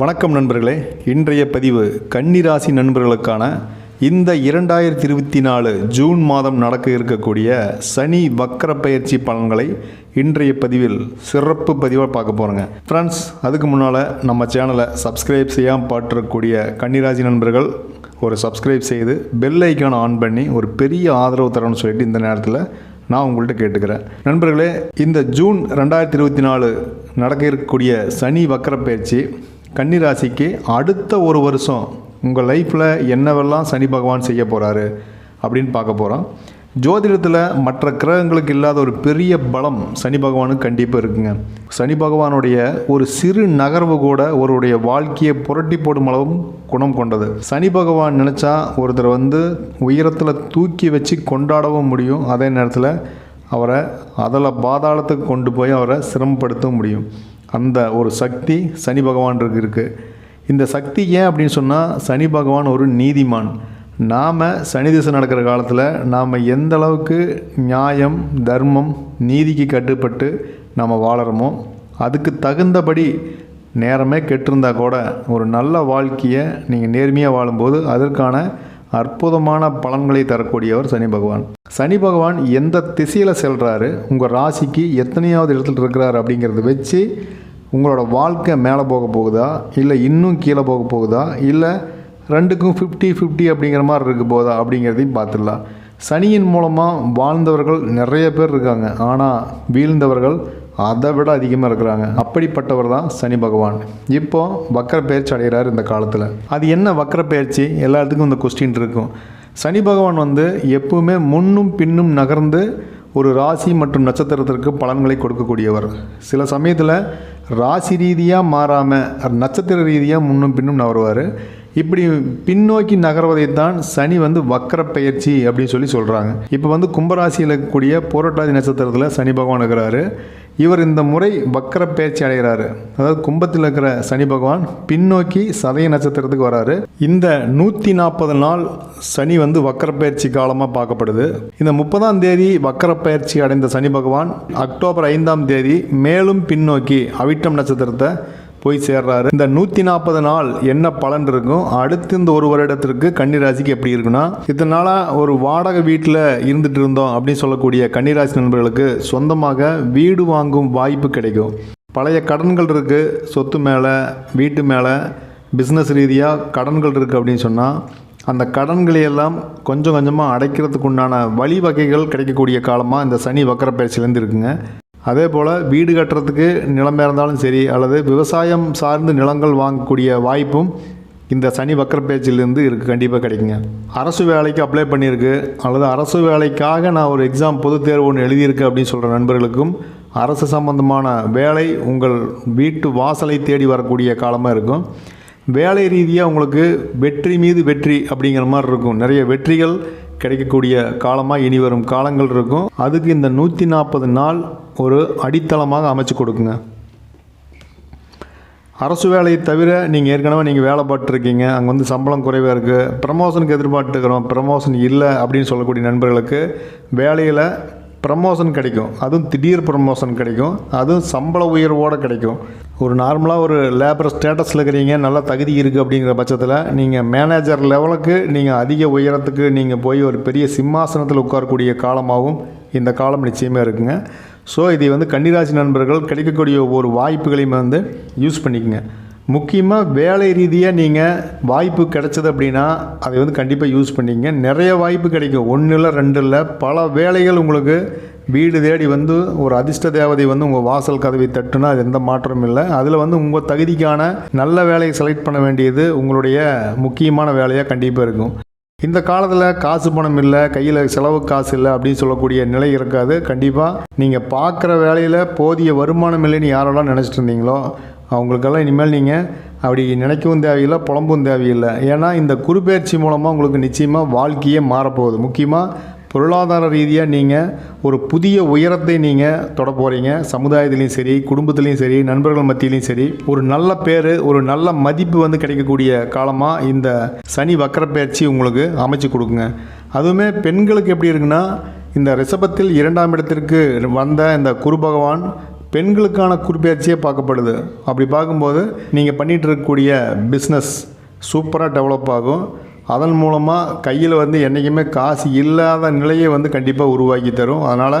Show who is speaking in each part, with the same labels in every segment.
Speaker 1: வணக்கம் நண்பர்களே. இன்றைய பதிவு கன்னிராசி நண்பர்களுக்கான இந்த இரண்டாயிரத்தி இருபத்தி நாலு ஜூன் மாதம் நடக்க இருக்கக்கூடிய சனி வக்கர பயிற்சி பலன்களை இன்றைய பதிவில் சிறப்பு பதிவாக பார்க்க போகிறோங்க ஃப்ரெண்ட்ஸ் அதுக்கு முன்னால் நம்ம சேனலை சப்ஸ்கிரைப் செய்யாமல் பாட்டுறக்கூடிய கன்னிராசி நண்பர்கள் ஒரு சப்ஸ்கிரைப் செய்து பெல் ஐக்கான் ஆன் பண்ணி ஒரு பெரிய ஆதரவு தரணும்னு சொல்லிட்டு இந்த நேரத்தில் நான் உங்கள்கிட்ட கேட்டுக்கிறேன். நண்பர்களே இந்த ஜூன் ரெண்டாயிரத்தி இருபத்தி நாலு நடக்க இருக்கக்கூடிய சனி வக்கர பயிற்சி கன்னிராசிக்கு அடுத்த ஒரு வருஷம் உங்கள் லைஃப்பில் என்னவெல்லாம் சனி பகவான் செய்ய போகிறாரு அப்படின்னு பார்க்க போகிறோம் ஜோதிடத்தில் மற்ற கிரகங்களுக்கு இல்லாத ஒரு பெரிய பலம் சனி பகவானுக்கு கண்டிப்பாக இருக்குங்க. சனி பகவானுடைய ஒரு சிறு நகர்வு கூட ஒருவருடைய வாழ்க்கையை புரட்டி போடும் அளவும் குணம் கொண்டது. சனி பகவான் நினச்சா ஒருத்தர் வந்து உயரத்தில் தூக்கி வச்சு கொண்டாடவும் முடியும். அதே நேரத்தில் அவரை அதில் பாதாளத்துக்கு கொண்டு போய் அவரை சிரமப்படுத்தவும் முடியும். அந்த ஒரு சக்தி சனி பகவானுக்கு இருக்குது இந்த சக்தி ஏன் அப்படின்னு சொன்னால் சனி பகவான் ஒரு நீதிமான். நாம் சனி திசை நடக்கிற காலத்தில் நாம் எந்த அளவுக்கு நியாயம் தர்மம் நீதிக்கு கட்டுப்பட்டு நம்ம வாழறோமோ அதுக்கு தகுந்தபடி நேரமே கெட்டிருந்தா கூட ஒரு நல்ல வாழ்க்கையை நீங்கள் நேர்மையாக வாழும்போது அதற்கான அற்புதமான பலன்களை தரக்கூடியவர் சனி பகவான். சனி பகவான் எந்த திசையில் செல்கிறாரு உங்கள் ராசிக்கு எத்தனையாவது இடத்துல இருக்கிறாரு அப்படிங்கிறத வச்சு உங்களோட வாழ்க்கை மேலே போக போகுதா இல்லை இன்னும் கீழே போக போகுதா இல்லை ரெண்டுக்கும் ஃபிஃப்டி ஃபிஃப்டி அப்படிங்கிற மாதிரி இருக்க போதா அப்படிங்கிறதையும் பார்த்துடலாம். சனியின் மூலமாக வாழ்ந்தவர்கள் நிறைய பேர் இருக்காங்க. ஆனால் வீழ்ந்தவர்கள் அதை விட அதிகமாக இருக்கிறாங்க. அப்படிப்பட்டவர் தான் சனி பகவான். இப்போ வக்கர பயிற்சி அடைகிறார் இந்த காலத்தில். அது என்ன வக்கர பயிற்சி? எல்லாத்துக்கும் இந்த கொஸ்டின் இருக்கும். சனி பகவான் வந்து எப்பவுமே முன்னும் பின்னும் நகர்ந்து ஒரு ராசி மற்றும் நட்சத்திரத்திற்கு பலன்களை கொடுக்கக்கூடியவர். சில சமயத்தில் ராசி ரீதியாக மாறாமல் நட்சத்திர ரீதியாக முன்னும் பின்னும் நகருவார். இப்படி பின்னோக்கி நகர்வதை தான் சனி வந்து வக்கர பயிற்சி அப்படின்னு சொல்லி சொல்கிறாங்க இப்போ வந்து கும்பராசியில் இருக்கக்கூடிய போராட்டாதி நட்சத்திரத்தில் சனி பகவான் இருக்கிறாரு. இவர் இந்த முறை வக்கர பயிற்சி அடைகிறாரு. அதாவது கும்பத்தில் இருக்கிற சனி பகவான் பின்னோக்கி சதய நட்சத்திரத்துக்கு வராரு. இந்த நூற்றி நாற்பது நாள் சனி வந்து வக்கர பயிற்சி காலமாக பார்க்கப்படுது. இந்த முப்பதாம் தேதி வக்கர பயிற்சி அடைந்த சனி பகவான் அக்டோபர் ஐந்தாம் தேதி மேலும் பின்னோக்கி அவிட்டம் நட்சத்திரத்தை போய் சேர்றாரு. இந்த நூற்றி நாற்பது நாள் என்ன பலன் இருக்கும்? அடுத்து இந்த ஒரு வருடத்திற்கு கன்னிராசிக்கு எப்படி இருக்குன்னா இத்தனை நாளாக ஒரு வாடகை வீட்டில் இருந்துட்டு இருந்தோம் அப்படின்னு சொல்லக்கூடிய கன்னிராசி நண்பர்களுக்கு சொந்தமாக வீடு வாங்கும் வாய்ப்பு கிடைக்கும். பழைய கடன்கள் இருக்குது சொத்து மேலே வீட்டு மேலே பிஸ்னஸ் ரீதியாக கடன்கள் இருக்குது அப்படின்னு சொன்னால் அந்த கடன்களையெல்லாம் கொஞ்சம் கொஞ்சமாக அடைக்கிறதுக்கு உண்டான வழிவகைகள் கிடைக்கக்கூடிய காலமாக இந்த சனி வக்கர பயிற்சியிலேருந்து இருக்குங்க. அதே போல் வீடு கட்டுறதுக்கு நிலம் இருந்தாலும் சரி அல்லது விவசாயம் சார்ந்து நிலங்கள் வாங்கக்கூடிய வாய்ப்பும் இந்த சனி வக்கர பேச்சிலேருந்து இருக்குது கண்டிப்பாக கிடைக்குங்க. அரசு வேலைக்கு அப்ளை பண்ணியிருக்கு. அல்லது அரசு வேலைக்காக நான் ஒரு எக்ஸாம் பொது தேர்வு ஒன்று எழுதியிருக்கு அப்படின்னு சொல்கிற நண்பர்களுக்கும் அரசு சம்பந்தமான வேலை உங்கள் வீட்டு வாசலை தேடி வரக்கூடிய காலமாக இருக்கும். வேலை ரீதியாக உங்களுக்கு வெற்றி மீது வெற்றி அப்படிங்கிற மாதிரி இருக்கும். நிறைய வெற்றிகள் கிடைக்கக்கூடிய காலமாக இனி வரும் காலங்கள் இருக்கும். அதுக்கு இந்த நூற்றி நாற்பது நாள் ஒரு அடித்தளமாக அமைச்சு கொடுக்குங்க. அரசு வேலையை தவிர நீங்கள் ஏற்கனவே நீங்கள் வேலை பார்த்துருக்கீங்க. அங்கே வந்து சம்பளம் குறைவாக இருக்குது ப்ரமோஷனுக்கு எதிர்பார்த்துக்கிறோம் ப்ரமோஷன் இல்லை அப்படின்னு சொல்லக்கூடிய நண்பர்களுக்கு வேலையில் ப்ரமோஷன் கிடைக்கும். அதுவும் திடீர் ப்ரமோஷன் கிடைக்கும். அதுவும் சம்பள உயர்வோடு கிடைக்கும். ஒரு நார்மலாக ஒரு லேபர் ஸ்டேட்டஸில் இருக்கிறீங்க நல்ல தகுதி இருக்குது அப்படிங்கிற பட்சத்தில் நீங்கள் மேனேஜர் லெவலுக்கு நீங்கள் அதிக உயரத்துக்கு நீங்கள் போய் ஒரு பெரிய சிம்மாசனத்தில் உட்காரக்கூடிய காலமாகவும் இந்த காலம் நிச்சயமாக இருக்குங்க. ஸோ இதை வந்து கன்னிராசி நண்பர்கள் கிடைக்கக்கூடிய ஒவ்வொரு வாய்ப்புகளையும் வந்து யூஸ் பண்ணிக்கோங்க. முக்கியமாக வேலை ரீதியாக நீங்கள் வாய்ப்பு கிடைச்சது அப்படின்னா அதை வந்து கண்டிப்பாக யூஸ் பண்ணிக்கங்க. நிறைய வாய்ப்பு கிடைக்கும். ஒன்று இல்லை ரெண்டு இல்லை பல வேலைகள் உங்களுக்கு வீடு தேடி வந்து ஒரு அதிர்ஷ்ட தேவதை வந்து உங்கள் வாசல் கதவை தட்டுனா அது எந்த மாற்றமும் இல்லை. அதில் வந்து உங்கள் தகுதிக்கான நல்ல வேலையை செலக்ட் பண்ண வேண்டியது உங்களுடைய முக்கியமான வேலையாக கண்டிப்பாக இருக்கும். இந்த காலத்தில் காசு பணம் இல்லை கையில் செலவு காசு இல்லை அப்படின்னு சொல்லக்கூடிய நிலை இருக்காது. கண்டிப்பாக நீங்கள் பார்க்குற வேலையில் போதிய வருமானம் இல்லைன்னு யாரெல்லாம் நினச்சிட்டு இருந்தீங்களோ அவங்களுக்கெல்லாம் இனிமேல் நீங்கள் அப்படி நினைக்கவும் தேவையில்லை புலம்பும் தேவையில்லை. ஏன்னா இந்த குருப்பெயர்ச்சி மூலமாக உங்களுக்கு நிச்சயமாக வாழ்க்கையே மாறப்போகுது. முக்கியமாக பொருளாதார ரீதியாக நீங்கள் ஒரு புதிய உயரத்தை நீங்கள் தொட போகிறீங்க சமுதாயத்துலேயும் சரி குடும்பத்துலேயும் சரி நண்பர்கள் மத்தியிலையும் சரி ஒரு நல்ல பேர் ஒரு நல்ல மதிப்பு வந்து கிடைக்கக்கூடிய காலமாக இந்த சனி வக்கரப்பயிற்சி உங்களுக்கு அமைச்சு கொடுக்குங்க. அதுவுமே பெண்களுக்கு எப்படி இருக்குன்னா இந்த ரிஷபத்தில் இரண்டாம் இடத்திற்கு வந்த இந்த குரு பகவான் பெண்களுக்கான குறிப்பெயர்ச்சியே பார்க்கப்படுது. அப்படி பார்க்கும்போது நீங்கள் பண்ணிகிட்டு இருக்கக்கூடிய பிஸ்னஸ் சூப்பராக டெவலப் ஆகும். அதன் மூலமாக கையில் வந்து என்றைக்குமே காசு இல்லாத நிலையை வந்து கண்டிப்பாக உருவாக்கி தரும். அதனால்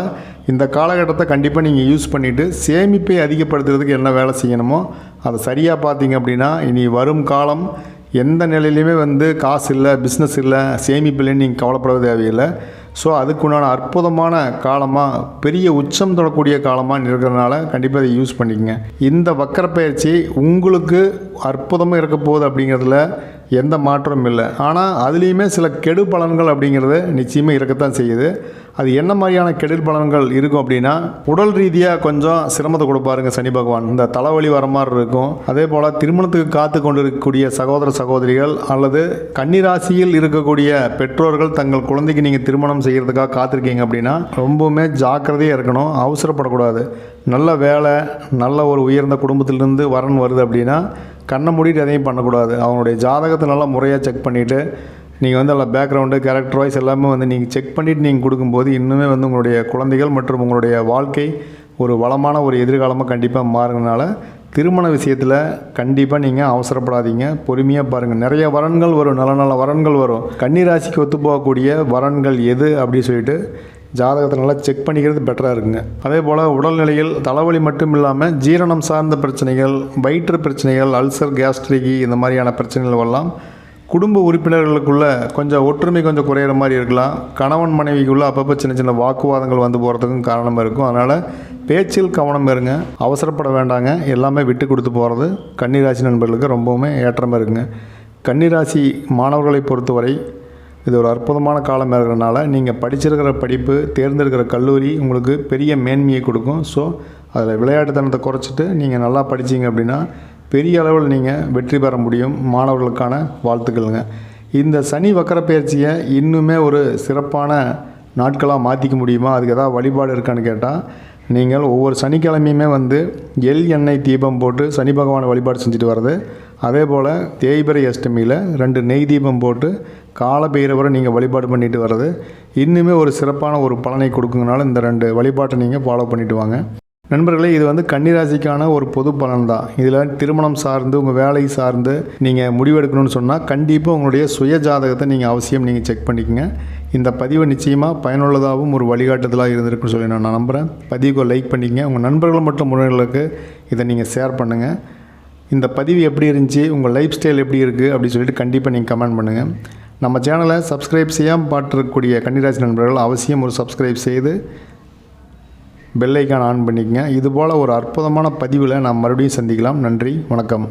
Speaker 1: இந்த காலகட்டத்தை கண்டிப்பாக நீங்கள் யூஸ் பண்ணிவிட்டு சேமிப்பை அதிகப்படுத்துறதுக்கு என்ன வேலை செய்யணுமோ அதை சரியாக பார்த்தீங்க அப்படின்னா இனி வரும் காலம் எந்த நிலையிலையுமே வந்து காசு இல்லை பிஸ்னஸ் இல்லை சேமிப்பு இல்லைன்னு நீங்கள் கவலைப்பட தேவையில்லை. ஸோ அதுக்குண்டான அற்புதமான காலமாக பெரிய உச்சம் தொடக்கூடிய காலமாக இருக்கிறதுனால கண்டிப்பாக இதை யூஸ் பண்ணிக்கங்க. இந்த வக்கர பயிற்சி உங்களுக்கு அற்புதமாக இருக்க போகுது அப்படிங்கிறதுல எந்த மாற்றமும் இல்லை. ஆனால் அதுலேயுமே சில கெடு பலன்கள் அப்படிங்கிறது நிச்சயமாக இருக்கத்தான் செய்யுது. அது என்ன மாதிரியான கெடில் பலன்கள் இருக்கும் அப்படின்னா உடல் ரீதியாக கொஞ்சம் சிரமத்தை கொடுப்பாருங்க சனி பகவான். இந்த தலைவலி வர மாதிரி இருக்கும். அதே போல் திருமணத்துக்கு காத்து கொண்டு இருக்கக்கூடிய சகோதர சகோதரிகள் அல்லது கன்னிராசியில் இருக்கக்கூடிய பெற்றோர்கள் தங்கள் குழந்தைக்கு நீங்கள் திருமணம் செய்கிறதுக்காக காத்திருக்கீங்க அப்படின்னா ரொம்பவுமே ஜாக்கிரதையாக இருக்கணும். அவசரப்படக்கூடாது. நல்ல வேலை நல்ல ஒரு உயர்ந்த குடும்பத்திலிருந்து வரன் வருது அப்படின்னா கண்ணை மூடிட்டு எதையும் பண்ணக்கூடாது. அவங்களுடைய ஜாதகத்தை நல்லா முறையாக செக் பண்ணிவிட்டு நீங்கள் வந்து அதில் பேக்ரவுண்டு கேரக்டர் வாய்ஸ் எல்லாமே வந்து நீங்கள் செக் பண்ணிவிட்டு நீங்கள் கொடுக்கும்போது இன்னுமே வந்து உங்களுடைய குழந்தைகள் மற்றும் உங்களுடைய வாழ்க்கை ஒரு வளமான ஒரு எதிர்காலமாக கண்டிப்பாக மாறுறதுனால திருமண விஷயத்தில் கண்டிப்பாக நீங்கள் அவசரப்படாதீங்க. பொறுமையாக பாருங்கள் நிறைய வரன்கள் வரும். நல்ல நல்ல வரன்கள் வரும். கன்னிராசிக்கு ஒத்து போகக்கூடிய வரன்கள் எது அப்படின்னு சொல்லிட்டு ஜாதகத்தை நல்லா செக் பண்ணிக்கிறது பெட்டராக இருக்குங்க. அதே போல் உடல்நிலையில் தலைவலி மட்டும் இல்லாமல் ஜீரணம் சார்ந்த பிரச்சனைகள் வயிற்று பிரச்சனைகள் அல்சர் கேஸ்ட்ரிகி இந்த மாதிரியான பிரச்சனைகள் எல்லாம் குடும்ப உறுப்பினர்களுக்குள்ள கொஞ்சம் ஒற்றுமை கொஞ்சம் குறையிற மாதிரி இருக்கலாம். கணவன் மனைவிக்குள்ளே அப்பப்போ சின்ன சின்ன வாக்குவாதங்கள் வந்து போகிறதுக்கும் காரணமாக இருக்கும். அதனால் பேச்சில் கவனம் இருங்க. அவசரப்பட வேண்டாங்க. எல்லாமே விட்டு கொடுத்து போகிறது கன்னிராசி நண்பர்களுக்கு ரொம்பவுமே ஏற்றமாக இருக்குங்க. கன்னிராசி மாணவர்களை பொறுத்தவரை இது ஒரு அற்புதமான காலம் இருக்கிறனால நீங்கள் படிச்சிருக்கிற படிப்பு தேர்ந்தெடுக்கிற கல்லூரி உங்களுக்கு பெரிய மேன்மையை கொடுக்கும். ஸோ அதில் விளையாட்டுத்தனத்தை குறைச்சிட்டு நீங்கள் நல்லா படித்தீங்க அப்படின்னா பெரிய அளவில் நீங்கள் வெற்றி பெற முடியும். மாணவர்களுக்கான வாழ்த்துக்களுங்க. இந்த சனி வக்கர பயிற்சியை இன்னுமே ஒரு சிறப்பான நாட்களாக மாற்றிக்க முடியுமா? அதுக்கு ஏதாவது வழிபாடு இருக்கான்னு கேட்டால் நீங்கள் ஒவ்வொரு சனிக்கிழமையுமே வந்து எல் எண்ணெய் தீபம் போட்டு சனி பகவானை வழிபாடு செஞ்சுட்டு வர்றது அதே போல் தேய்பிரை அஷ்டமியில் ரெண்டு நெய் தீபம் போட்டு காலபைரவரை நீங்கள் வழிபாடு பண்ணிட்டு வர்றது. இன்னுமே ஒரு சிறப்பான ஒரு பலனை கொடுக்குங்கனால இந்த ரெண்டு வழிபாட்டை நீங்கள் ஃபாலோ பண்ணிட்டு வாங்க. நண்பர்களே இது வந்து கன்னிராசிக்கான ஒரு பொது பலன் தான் இதில் திருமணம் சார்ந்து உங்கள் வேலை சார்ந்து நீங்கள் முடிவெடுக்கணும்னு சொன்னால் கண்டிப்பாக உங்களுடைய சுய ஜாதகத்தை நீங்கள் அவசியம் நீங்கள் செக் பண்ணிக்கங்க. இந்த பதிவு நிச்சயமாக பயனுள்ளதாகவும் ஒரு வழிகாட்டுதலாக இருந்திருக்குன்னு சொல்லி நான் நம்புகிறேன் பதிவுக்கு லைக் பண்ணிக்கங்க. உங்கள் நண்பர்கள் மற்றும் உறவினர்களுக்கு இதை நீங்கள் ஷேர் பண்ணுங்கள் இந்த பதிவு எப்படி இருந்துச்சு உங்கள் லைஃப் ஸ்டைல் எப்படி இருக்குது அப்படின்னு சொல்லிட்டு கண்டிப்பாக நீங்கள் கமெண்ட் பண்ணுங்கள் நம்ம சேனலை சப்ஸ்கிரைப் செய்யாமல் பார்த்துருக்கக்கூடிய கன்னிராசி நண்பர்கள் அவசியம் ஒரு சப்ஸ்கிரைப் செய்து பெல்லைக்கான் ஆன் பண்ணிக்கங்க. இதுபோல் ஒரு அற்புதமான பதிவில் நாம் மறுபடியும் சந்திக்கலாம். நன்றி வணக்கம்.